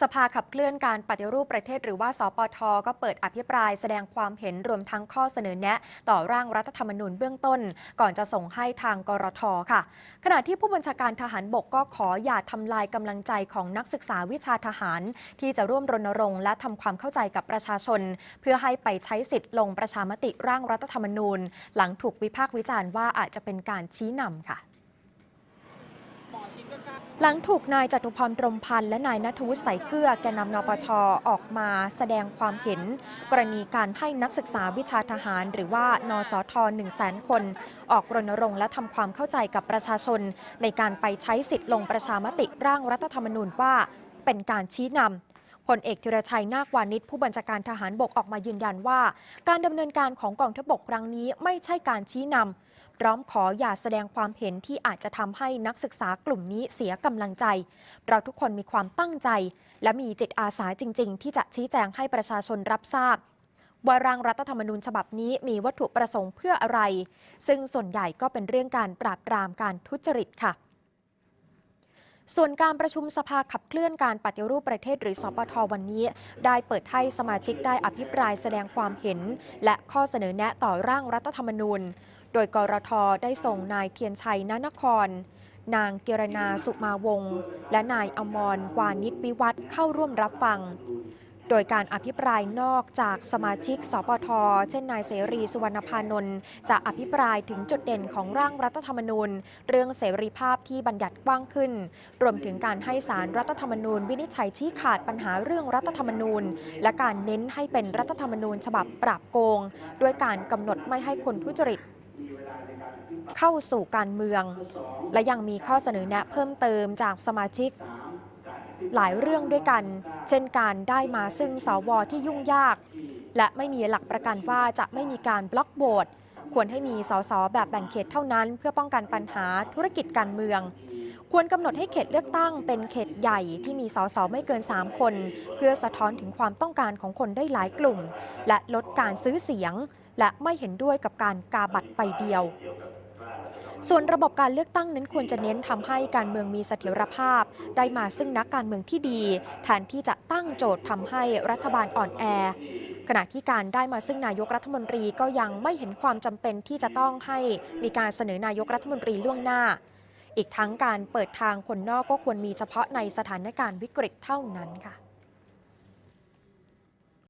สภาขับเคลื่อนการปฏิรูปประเทศหรือว่า สปท ก็เปิดอภิปรายแสดงความเห็นรวมทั้งข้อเสนอแนะ ต่อร่างรัฐธรรมนูญเบื้องต้น ก่อนจะส่งให้ทางกรทค่ะ ขณะที่ผู้บัญชาการทหารบกก็ขออย่าทำลายกำลังใจของนักศึกษาวิชาทหาร ที่จะร่วมรณรงค์และทำความเข้าใจกับประชาชน เพื่อให้ไปใช้สิทธิ์ลงประชามติร่างรัฐธรรมนูญ หลังถูกวิพากษ์วิจารณ์ว่าอาจจะเป็นการชี้นำค่ะ หลังถูกนายจตุพรพรมพันธ์และนายนัทวุฒิใสายเกลือแกนนำนปชออกมาแสดงความเห็น กรณีการให้นักศึกษาวิชาทหาร หรือว่านสท1 0 0 0 0แสนคน ออกรณรงค์และทำความเข้าใจกับประชาชน ในการไปใช้สิทธิ์ลงประชามติร่างรัฐธรรมนูญว่า เป็นการชี้นำพลเอกธีรชัยนาควานิชผู้บัญชาการทหารบกออกมายืนยันว่า การดำเนินการของกองทัพบกครั้งนี้ไม่ใช่การชี้นำ ร้อมขออย่าแสดงความเห็นที่อาจจะทำให้นักศึกษากลุ่มนี้เสียกำลังใจ เราทุกคนมีความตั้งใจ และมีจิตอาสาจริง ๆ ที่จะชี้แจงให้ประชาชนรับทราบว่าร่างรัฐธรรมนูญฉบับนี้มีวัตถุประสงค์เพื่ออะไร ซึ่งส่วนใหญ่ก็เป็นเรื่องการปราบปรามการทุจริตค่ะ ส่วนการประชุมสภาขับเคลื่อนการปฏิรูปประเทศหรือสปทวันนี้ ได้เปิดให้สมาชิกได้อภิปรายแสดงความเห็น และข้อเสนอแนะต่อร่างรัฐธรรมนูญ โดยกรทได้ส่งนายเทียนชัยนานคร นางเกรณาสุมาวงศ์และนายอมรวานิชวิวัฒเข้าร่วมรับฟัง โดยการอภิปรายนอกจากสมาชิก สปท เช่นนายเสรีสุวรรณพานนท์จะอภิปรายถึงจุดเด่นของร่างรัฐธรรมนูญ เรื่องเสรีภาพที่บัญญัติกว้างขึ้น รวมถึงการให้สารรัฐธรรมนูญ วินิจฉัยชี้ขาดปัญหาเรื่องรัฐธรรมนูญ และการเน้นให้เป็นรัฐธรรมนูญฉบับปราบโกง ด้วยการกำหนดไม่ให้คนทุจริต เข้าสู่การเมือง และยังมีข้อเสนอแนะเพิ่มเติมจากสมาชิก หลายเรื่องด้วยกัน เช่นการได้มาซึ่งสวที่ยุ่งยาก และไม่มีหลักประกันว่าจะไม่มีการบล็อกโหวตควรให้มีสสแบบแบ่งเขตเท่านั้น เพื่อป้องกันปัญหาธุรกิจการเมือง ควรกำหนดให้เขตเลือกตั้งเป็นเขตใหญ่ที่มีสสไม่เกิน 3 คน เพื่อสะท้อนถึงความต้องการของคนได้หลายกลุ่ม และลดการซื้อเสียง และไม่เห็นด้วยกับการกาบัตรไปเดียว ส่วนระบบการเลือกตั้งนั้นควรจะเน้นทำให้การเมืองมีเสถียรภาพ ได้มาซึ่งนักการเมืองที่ดี แทนที่จะตั้งโจทย์ทำให้รัฐบาลอ่อนแอขณะที่การได้มาซึ่งนายกรัฐมนตรีก็ยังไม่เห็นความจำเป็นที่จะต้องให้มีการเสนอนายกรัฐมนตรีล่วงหน้า อีกทั้งการเปิดทางคนนอกก็ควรมีเฉพาะในสถานการณ์วิกฤตเท่านั้นค่ะ